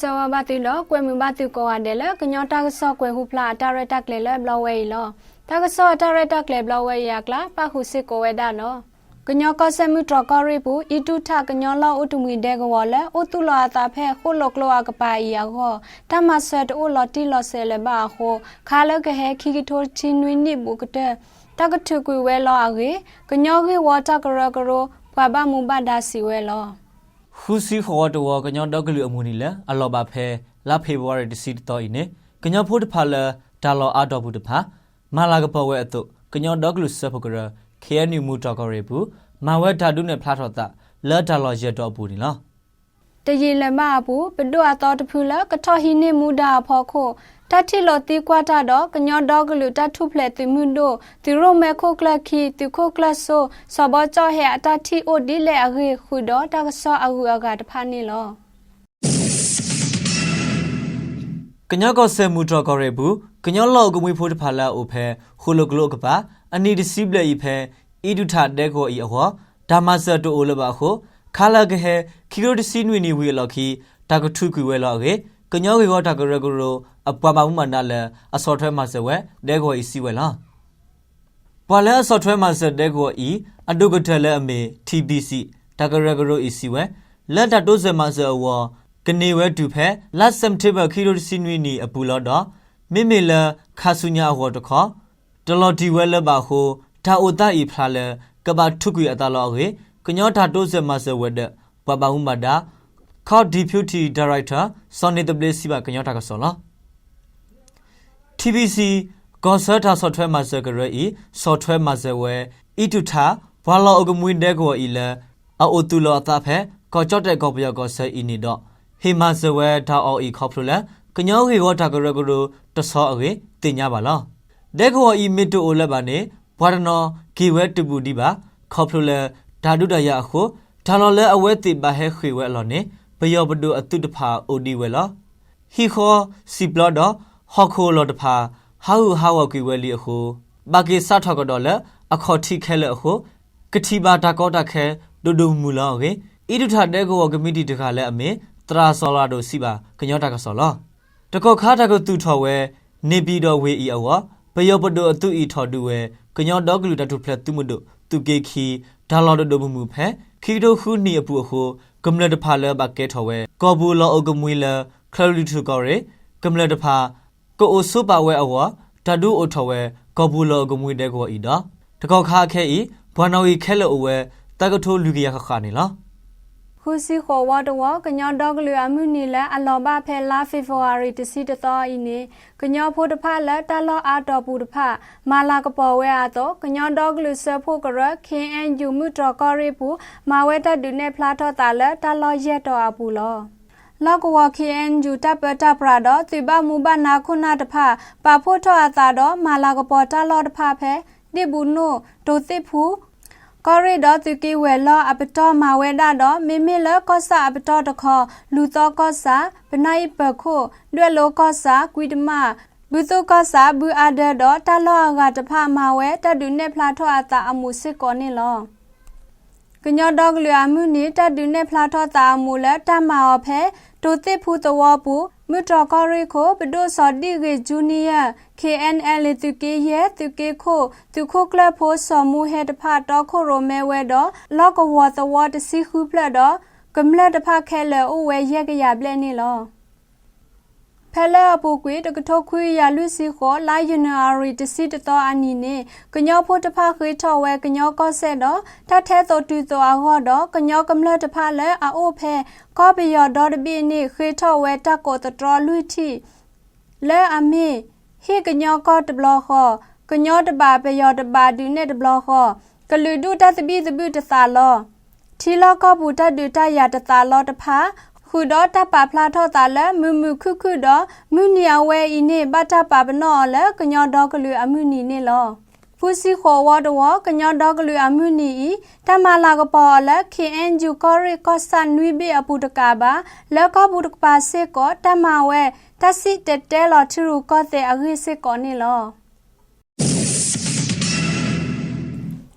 ဆောကဆောဘာတိလောကွယ်မဘာတိကောရတယ်လကညောတာကဆောကွယ်ဟုဖလာတာရတက်လေလဘလဝဲလောတာကဆောတာရတက်လေဘလဝဲရကလာပခုစစ်ကိုဝဲဒါနော်ကညောကဆမှုတရကရိဘူးဤတုထကညောလောဥတုမီတဲ့ကောလေဥတုလောတာဖဲခုလောကလောကပါဤရောတမဆတ်အိုလောတီလောဆဲလေဘာဟိုခါလကဟဲခီကီထိုချင်းနွိနိဘူးကတဲ့တကထုကွေဝဲလောအကေကညောခေဝတာကရကရောဘဘမူဘဒါစီဝဲလော ခူစီခေါ်တော့ကညောတော့ကလူအမှုနီလဲအလောပါဖဲလာဖေဗူအာရီဒီစီတော့ဤနေကညောဖို့တဖာလဲဒါလောအာတော့ဘူးတဖာမာလာကပေါ်ဝဲအတုကညောတော့ကလူဆပ်ဖကရခဲနူမူတော့ကရဘူးမာဝဲဓာတုနဲ့ဖလားထော်တာလဲဒါလောရတော့ဘူးနီလား တရေလမဘူးဘဒွအတော်တဖူလကထော်ဟိနေမူဒါဖောခိုတတိလောတီကွာတာတော့ကညောဒေါကလူတထုဖလက်တိမှုတို့တီရိုမဲခိုကလခီတီခိုကလဆိုစဘောချောဟဲအတတိအိုဒီလေအခေခုတော့တကဆောအကူအကတဖာနေလောကညောကဆဲမူတော့ကရဘူးကညောလောကမွေဖို့တဖာလာအိုဖဲဟိုလိုကလောကပါအနီဒီစီဘလေဤဖဲဤဒုထတဲ့ကိုဤအဟောဒါမဆတ်တိုအိုလပါခိုခါလာကဟဲခီရိုဒီစီနွေနီဝီလော်ခီတာကထုကွေဝဲလော်ကေကညောကေဝတာကရဂရိုအပွားပါမှုမနာလဲအစော်ထွဲမှာစဝဲတဲ့ကိုဤစီဝဲလားပွာလဲအစော်ထွဲမှာစတဲ့ကိုဤအဒုကထလဲအမေ TBC တာကရဂရိုဤစီဝဲလက်တတိုးစမှာစအဝကနေဝဲတူဖဲလက်စမ်တေဘခီရိုဒီစီနွေနီအပူလော်တော့မိမိလခါဆုညာဟောတခေါ်တလော်ဒီဝဲလပါဟိုဒါအိုတာဤဖလာလဲကဘာထုကွေအတလော်ကေကညောတာတိုးစမှာစဝဲတဲ့ ပပမှုမတာခေါ်ဒီဖြူတီဒါရိုက်တာစောနေတပလစီပါကညောတာကဆောလား TBC ကောဆာတာဆော့ဖ်ဝဲမှာစကရဤဆော့ဖ်ဝဲမှာစဝဲဤတူတာဘွာလောအကမွေတဲ့ကိုဤလဲအိုတူလောအသဖဲကောကြော့တဲ့ကောပယောကောဆဲဤနေတော့ဟေမာစဝဲဒါအော်ဤခေါပလိုလဲကညောဟေဝတာကရကရတဆောအဝေတင်냐ပါလားတဲ့ကိုဤမီတိုအိုလက်ပါနေဘွာဒနောဂီဝဲတူပူဒီပါခေါပလိုလဲဓာတုတရအခု ဒါလောလဲအဝဲတိပါဟဲခွေဝဲလောနေဘယောပဒုအတုတဖာအိုဒီဝဲလောဟီခောစီပလော့တော့ဟော်ခိုလောတဖာဟာဟုဟာဝကွေဝဲလီအခုဘာကေစထောက်ကတော့လဲအခေါ်ထိခဲလဲအခုကတိပါတာကောတာခဲဒုဒုမူလောကေဣဒုထတဲ့ကောကမိတီတခါလဲအမေတရာဆောလာတို့စီပါကညောတာကဆောလောတကောခါတာကတူထော်ဝဲနေပြီးတော့ဝေဤအဝဘယောပဒုအတုဤထော်တူဝဲကညောတော့ကလူတတုဖလက်သူမတို့ သူကေခီဒါလော်ဒုမူဖဲခီဒိုခုနီအပူအခုကမလတဖာလဲဘာကဲထော်ဝဲကောဘူလောအကမွေလခလလီထူကောရဲကမလတဖာကိုအိုဆုပါဝဲအဝဓာတုအိုထော်ဝဲကောဘူလောကမွေတဲ့ကိုဤတော့တကောခါခဲဤဘွာနော်ဤခဲလောဝဲတကထိုးလူကရခခနေလား ခုစီခေါ်ဝတော့ဝကညောဒေါကလူအမှုနီလဲအလောဘဖဲလာဖေဖော်ဝါရီတစီတတော်ဤနေကညောဖို့တဖလဲတလောအာတော်ပူတဖမာလာကပေါ်ဝဲအတော့ကညောဒေါကလူဆဖို့ကရခင်အန်ယူမှုတော်ကရိပူမာဝဲတတူနဲ့ဖလာတော့တာလဲတလောရက်တော်အပူလောလောက်ကဝခေအန်ဂျူတပ်ပတပ်ပရာတော့တိဘမူဘနာခုနာတဖပါဖို့ထောအတာတော့မာလာကပေါ်တလောတဖဖဲတိဘူးနိုဒိုတိဖူ ကောရီဒတူကီဝဲလာအပတော်မာဝဲဒါတော့မိမိလကောစာအပတော်တခေါ်လူတော့ကောစာပနိုင်ပခုတွဲလောကောစာကွီတမဘူတုကောစာဘူအဒတော့တလောကတဖမာဝဲတတူနဲ့ဖလာထောအတာအမှုစစ်ကောနေလောကညောဒေါကလျာမှုနေတတူနဲ့ဖလာထောတာအမှုလဲတမအောဖဲ တိုတိဖူတဝပူမူတော်ကောရီခိုဘဒိုစော်ဒီဂေဂျူနီယာ KNL တူကေရဲတူကေခိုတူခိုကလဖိုဆော်မူဟက်တဖတော့ခိုရိုမဲဝဲတော့လော့ကဝါတဝါတစီခုပလက်တော့ကမလက်တဖခဲလဲအိုဝဲရက်ကရပလက်နေလော ဖဲလဲအပူကွေတကထောခွေရလူစီခေါ်လာယူနီယာရီတစီတတော်အနီနေကညောဖို့တဖခေထော်ဝဲကညောကောဆက်တော့တထဲတော်တူတော်အဟောတော့ကညောကမလက်တဖလဲအိုဖဲကောပယောဒေါ်တပိနေခေထော်ဝဲတက်ကိုတတော်လူတီလဲအမေဟေကညောကောတဘလခောကညောတပါပယောတပါဒူနဲ့တဘလခောကလူဒုတသပိသပိတသာလောထီလောကောဘူတဒူတရတသာလောတဖာ ခုတော့တပဖလာထောတာလဲမူမူခုခုတော့မူနီယဝဲဤနေဘတ်တပပနောလဲကညောတော့ကလူအမှုနီနေလောဖူစီခေါ်ဝတော့ကညောတော့ကလူအမှုနီဤတမလာကပေါ်လဲခင်အန်ဂျူကောရီကောဆန်နွိဘေအပူတကပါလဲကောဘူးတကပါစေကောတမဝဲတစီတတဲလောထရူကောတဲ့အခိစေကောနေလော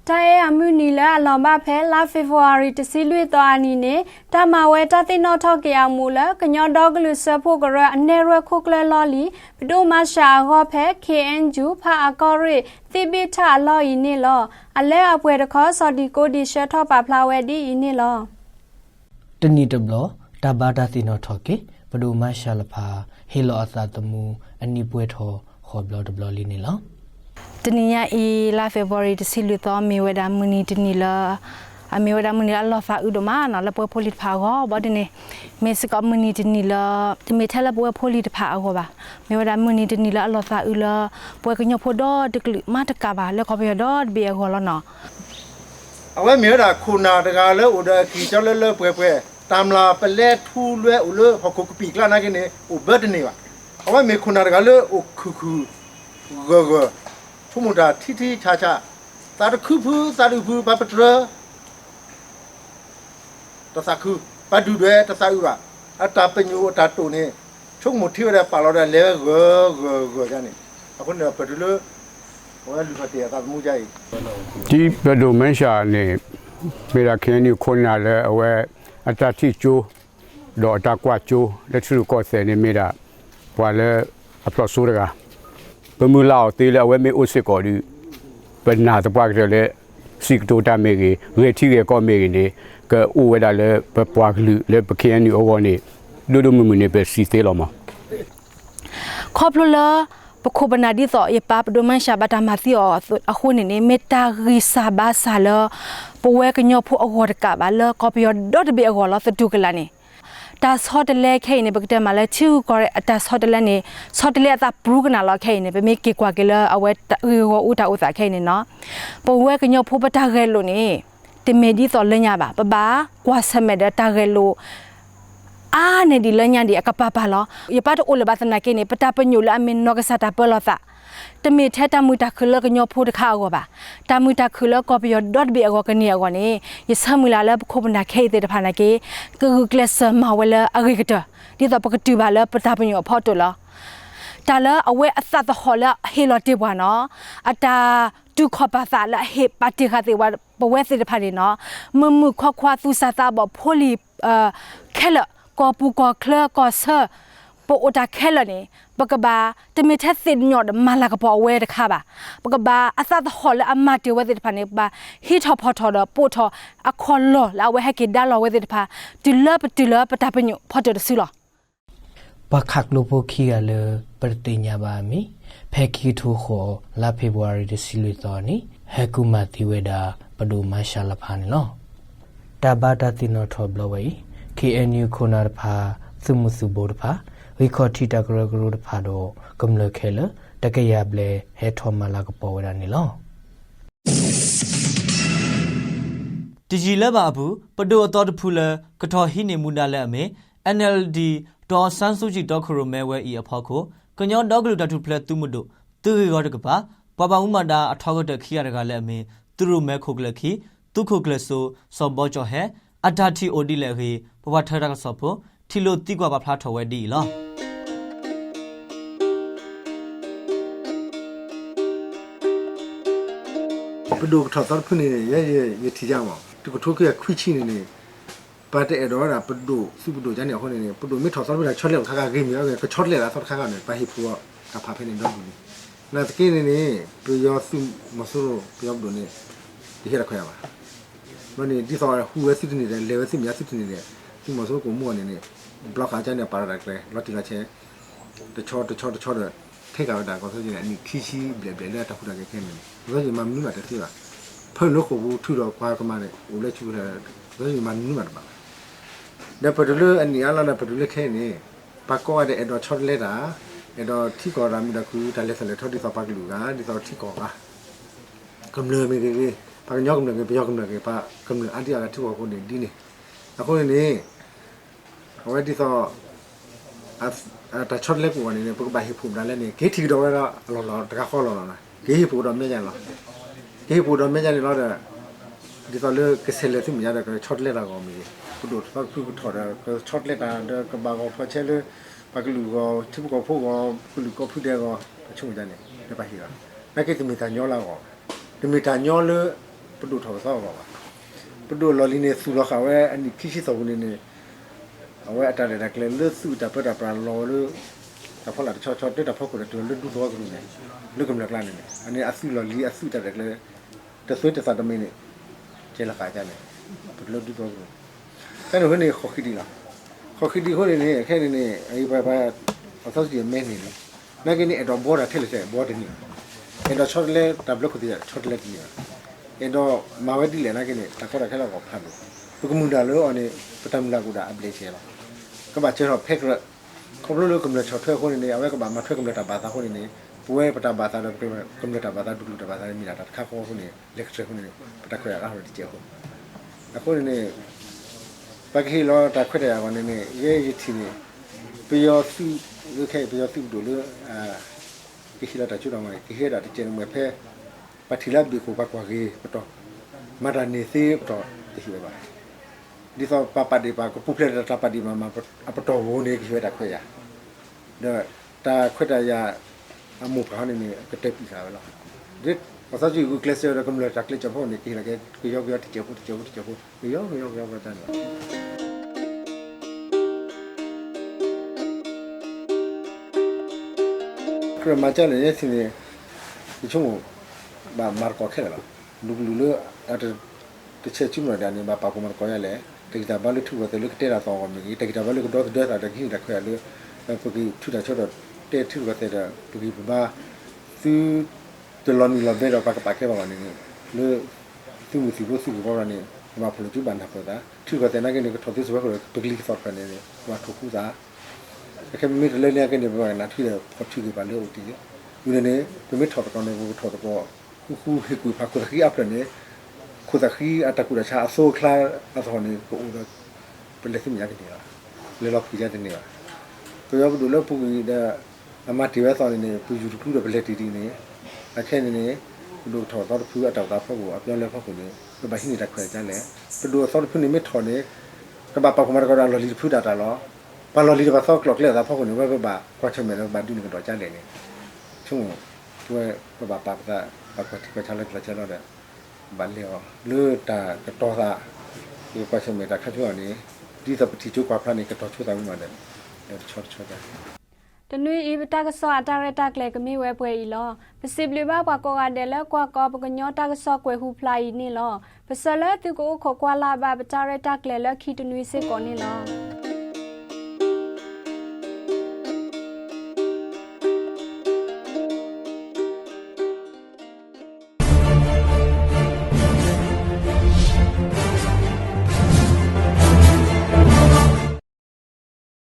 တတိုင်ရဲ့အမှုနီလာအလောင်ဘဖဲလာဖေဖော်ဝါရီတစီလွေတော်အနီနေတမဝဲတသိနော်ထော့ကေအောင်မူလကညောဒေါဂလူဆဖို့ကရအနေရခုကလလော်လီဘဒိုမရှာဟောဖဲ KNU ဖာအကောရိတိပိထအလော်ဤနေလောအလဲအပွဲတခေါ်စော်ဒီကိုဒီရှထော့ပါဖလာဝဲဒီဤနေလောတနီတဘလတဘာတာစီနိုထော်ကေဘဒိုမရှာလဖာဟေလောအသာတမူအနိပွဲထောခေါ်ဘလဒဘလလီနီလော တနီယာအီလာဖေဗရီတစီလူတော်မီဝဒမနီတနီလာအမီဝဒမနီအလောဖာဥဒမနာလပွဲပိုလစ်ဖာကောဘာဒနေမေစကမနီတနီလာတမေထလပွဲပိုလစ်ဖာကောပါမေဝဒမနီတနီလာအလောဖာဥလာပွဲကညဖိုဒတကလမတကပါလေကောပြဒဘေကောလနော်အဝဲမြေတာခုနာတကလည်းဥဒကီကြောက်လဲလဲပွဲပွဲတမ်လာပလက်ထူလွဲဥလဟခုကပီကလာနာကနေဥဘတ်နေပါအဝဲမြေခုနာတကလည်းဥခုခုဂဂ ထုမတာထိထိချာချာတာတခုဖူတာတခုပပတရတသခုပဒူရဲတသဥပါအတာပညူအတာတုန်နေချုံမထိရပါလောတဲ့လဲဂဂဂကြနေအခုနေပဒူလဟောလူဖတ်တယ်ကမှုကြိုက်ဒီဘဒိုမန်ရှာနေမေရာခင်းနီခွန်နာလေအဝဲအတတိချိုးတော့အတကွာချိုးလက်ထူကောဆယ်နေမေရာဘွာလေအပလော့ဆိုရက ဘမူလာတေးလေအဝဲမေအိုစစ်ကောဒီဘနာတပွားကြလေစီကတိုတာမေကြီးရေတီရေကောမေကြီးနေကအိုဝဲဒါလေဘပွားကလူလေပခင်းနီအိုဝနေဒိုဒိုမမနေပဲစီသေးလောမခေါပလလပခုဘနာဒီသောယပပဒမန်ရှာဘတာမသီအောအခုနေနေမေတာရီစာဘာဆာလပဝဲကညောဖို့အဝတ်ကပါလကောပီယောဒတ်ဘေအဝလာသတုကလာနေ တာဆော့တလဲခဲနေပကတမလဲချူကောရအတာဆော့တလဲနေဆော့တလဲအတာဘရူကနာလခဲနေပဲမေကေကွာကလအဝဲရီဟောဥတာဥစာခဲနေနော်ပဝဲကညောဖို့ပတာခဲလို့နေတမေဒီသောလညာပါပပါကွာဆမဲဒတာခဲလို့အာနေဒီလညာဒီအကပပါလောယပတ်အိုလဘသနာကေနေပတာပညူလာမင်နောကစတာပလောသာ တမေထဲတမူတာခလကညောဖို့တခါကောပါတမူတာခလကောပယော .b အကောကနေကောနေယဆမူလာလခုပနာခေတဲ့တဖာနာကေဂဂကလစမဝလအဂိကတဒီတော့ပကတူပါလပတာပညောဖို့တလောတာလအဝဲအသတ်ဟောလဟေလောတေဘွာနော်အတာဒုခပါသာလဟေပတိခတိဝဘဝဲစစ်တဖာနေနော်မမှုခွခွာသူစာတာဘဖိုလီအခဲလကောပူကောခလကောဆာပိုအိုတာခဲလနေ ပကဘာတမီထက်စစ်ညော့မလာကပေါ်ဝဲတခါပါပကဘာအသတ်ဟောလအမတေဝဲတဲ့ဖာနေပါဟီထော်ဖော်ထော်တော့ပို့ထော်အခေါ်လောလာဝဲဟကေဒါလောဝဲတဲ့ဖာတူလပတူလပတာပညောဖော်တော်ဆူလောပခက်လိုပိုခီရလေပရတိညာပါမီဖဲခီထိုခေါ်လာဖေဗူအာရီတစီလွေတော်နီဟဲကူမတိဝေဒာဘဒိုမရှာလဖာနီလောတဘာတာတိနောထောဘလဝေ KNU ခုနာတဖာသုမှုစုဘောတဖာ ဝီခေါ်တီတကရဂရုတဖာတော့ကမ္လခဲလတကရဘလေဟဲထောမလာကပေါ်ဝရနီလောတကြီးလက်ပါဘူးပဒိုအတော်တဖူလကတော်ဟိနေမူနာလက်အမေ NLD ဒေါ်ဆန်းစုကြည်ဒေါက်ခရိုမဲဝဲဤအဖောက်ကိုကညောဒေါကလူတတူဖလက်သူမတို့သူရီရောတကပါပပဥမတာအထောက်တဲ့ခီရတကလည်းအမေသူတို့မဲခုတ်ကလခီသူခုတ်ကလဆိုစောဘောချောဟဲအတာတီအိုဒီလေခီပပထရကဆောဖို့ထီလိုတိကွာပါဖလားထော်ဝဲဒီလော ဘဒုထောက်တော့ဖနေရဲရဲရထီကြမှာဒီကထိုးကခွိချိနေနေပတ်တဲ့တော့တာဘဒုစုဘဒုဂျန်နေဟိုနေနေဘဒုမီထောက်တော့ပြချော့လက်ခါခါဂိမ်းရောကချော့လက်လာတော့ခါကနေပါဟိဖူကဖာဖနေတော့ဘူးနာတကင်းနေနေပြရောစုမဆိုးပြောဘဒုနေဒီခရခွဲပါမနေဒီတော့ဟူဝဲစစ်နေတယ်လေဝဲစစ်မြတ်စစ်နေတယ်ဒီမဆိုးကိုမှုအနေနဲ့ဘလော့ခါချန်နေပါရတာကလေးလော့တီကချဲတချော့တချော့တချော့တဲ့ထိတ်ကတာကောဆိုနေအနိခီရှိဘလေဘလေတခုတကခဲနေဘယ်လိုမှမနူးတာတည်းပါဖုန်လို့ကိုဘူးထူတော့ခွာကမနဲ့ဦးလက်ချူတယ် ဒါကြီးမှနူးမှာပါဒါပဒလူအနီအလာနာပဒလူခဲနေပကောရတဲ့အတော့ချော့လက်တာအဲ့တော့ထီကောရာမီတကူတလက်ဆလက်ထော်ဒီသပါကလူကဒီတော့ထီကောကကမ္လမေကေပါညောကမ္လကေပြောကမ္လကေပါကမ္လအန်တီယာထူကိုနေဒီနေအခုနေဟောဒီတော့အတချော့လက်ကိုနေပုကဘာဟိဖူဒါလည်းနေဂေးထီတော့ရအလောလောတကခေါ်လောလောဂေး ဟိဖူတော့မြင်ကြလားဒီပူတော့မင်းကြနေတော့ဒီတော့လေကစလေသူမြရတဲ့ချော့လက်လာကောမီပူတော့ဖတ်ဖူထော်တာချော့လက်တာကဘာကောဖချဲလေပကလူကောသူကောဖို့ကောကလူကောဖူတဲ့ကောအချုံကြနေတပါဟီရမကဲတမီတာညောလာကောတမီတာညောလေပဒုထောဆောပါပါပဒုလော်လီနေဆူလောခဝဲအနိခိရှိသောနေနေအဝဲအတားတဲ့ကလေးလွတ်စုတာပတာပရာလော်လို့ တဖလာချောချောတက်တဖကိုတူလွတ်ဒူတော့ကလူနေလွတ်ကမလကလာနေအနေအဆူလော်လီအဆူတာတဲ့ကလေးတဆွေးတစားတမင်းနေကျေလာခါကြတယ်ပလွတ်ဒူတော့ကအဲ့တော့ဟိုနေခေါခိဒီလားခေါခိဒီဟိုနေခဲနေနေအေးဘာဘာအသောစီမဲနေလေနာကနေအတော့ဘောတာထက်လက်တဲ့ဘောတနေအဲ့တော့ short လေတဘလကိုတည်း short လေကြီးအဲ့တော့မာဝတိလေနာကနေတခေါ်တာခဲတော့ဖတ်လို့ဘုကမူဒါလို့အနေပတမလာကူတာအပလေးချေတော့ကဘာချေတော့ဖက်ရခေါလို့လို့က မ္လချောထွက်ခုနေနေအဝဲကဘာမထွက်ကမ္လတာဘာသာခုနေနေပွဲပတဘာသာတော့ကမ္လတာဘာသာဒုလူတာဘာသာမိလာတာခါခေါခုနေ lecture ခုနေပတခွရအားလို့ဒီကျခုအခုနေပကေလောတာခွတဲ့ကောင်နေရဲရတီနေပျော်စုရခဲ့ပျော်စုတို့လို့အာကိရှိလာတာချူတော်မှာကိခေတာတကျင်းမဲ့ဖဲပတိလာဘီကိုပကွာကြီးပတော့မရနေစေပတော့ ဒီလိုပါဒီတော့ပပဒီပါကိုပုဖလက်တာပဒီမမအပတော်ဝနေကြီးရတာခွဲရတော့တာခွတ်တရအမှုပါနေနေကတက်ပြီစားပဲလားဒီပစကြီးကိုကလစ်ရကမ္လတာကလစ်ချဖို့နေကြီးလာကကြောက်ကြောက်တချဖို့တချဖို့တချဖို့ရောရောရောပါတန်းခရမချလည်းရစီနေဒီချုံဘာမာကောခဲလာလူလူလအတတချက်ချုံရတဲ့နေမှာပါကောမာကောရလေ တကိတာဘာလို့ထူတယ်လို့တဲ့တာတော့မကြီးတကိတာဘာလို့တော့တဲ့တာတကိတာခွဲလို့ပကိထူတာချတော့တဲ့ထူကတဲ့ပကိဘာသူတလနီလာတဲ့တော့ပါကပါခဲပါနေလို့သူမစီဘူးစီဘောရနေမှာဖလို့ကျူပန်တာပေါ်တာထူကတဲ့နာကနေတော့သူစဘာကိုပကိဆော့ဖနေတယ်ဟိုထူခုသာအခက်မိတလဲလဲကနေပြောရနာထီတယ်ဖထီကပါလို့တီးယူနေနေမိထော်တော့နေဘူးထော်တော့ခုခုဟေကူဖာခုခီအပလနေခုသခီအတကူရချာအဆိုခလာအသောနေကိုဦးတော့ပလက်စီမြာကတိရ လေလောက်ကြီးတဲ့နေရတော့ရဘူးလို့ပူကြီးတဲ့အမတီဝဲဆောင်နေပူယူတူတော့ပလက်တီတီနေအခက်နေနေလို့ထော်တော့ဖူအတောက်တာဖောက်ကိုအပြောင်းလဲဖောက်ကိုနေဘာဟိနေတဲ့ခွဲကြလဲဘယ်လိုဆောက်ဖူနေမထော်နေကဘာပါကမာကတော့လော်လီဖူတာတာလောပါလော်လီတော့ဆောက်ကလော့ကလက်တာဖောက်ကိုနေဘယ်ဘာကွာချမယ်တော့ဘာဒူနေတော့ကြတယ်နေ ချုံသူကဘာပါပါပါကတိကချလက်လက်ချတော့တယ်ဘာလေောလူတာကတော့သာဒီကွာချမယ်တာခါချောနေဒီသပတိချိုကွာဖာနေကတော့ချိုတာမှတယ်ချောချောတာတနွေဤပတကဆောအတာရတကလေကမိဝဲပွဲဤလောပစိဘလဘကွာကောကတဲ့လကွာကောပကညောတကဆောကွယ်ဟုဖလာဤနေလောပစလတူကိုခကွာလာဘပတာရတကလေလခီတနွေစစ်ကောနေလော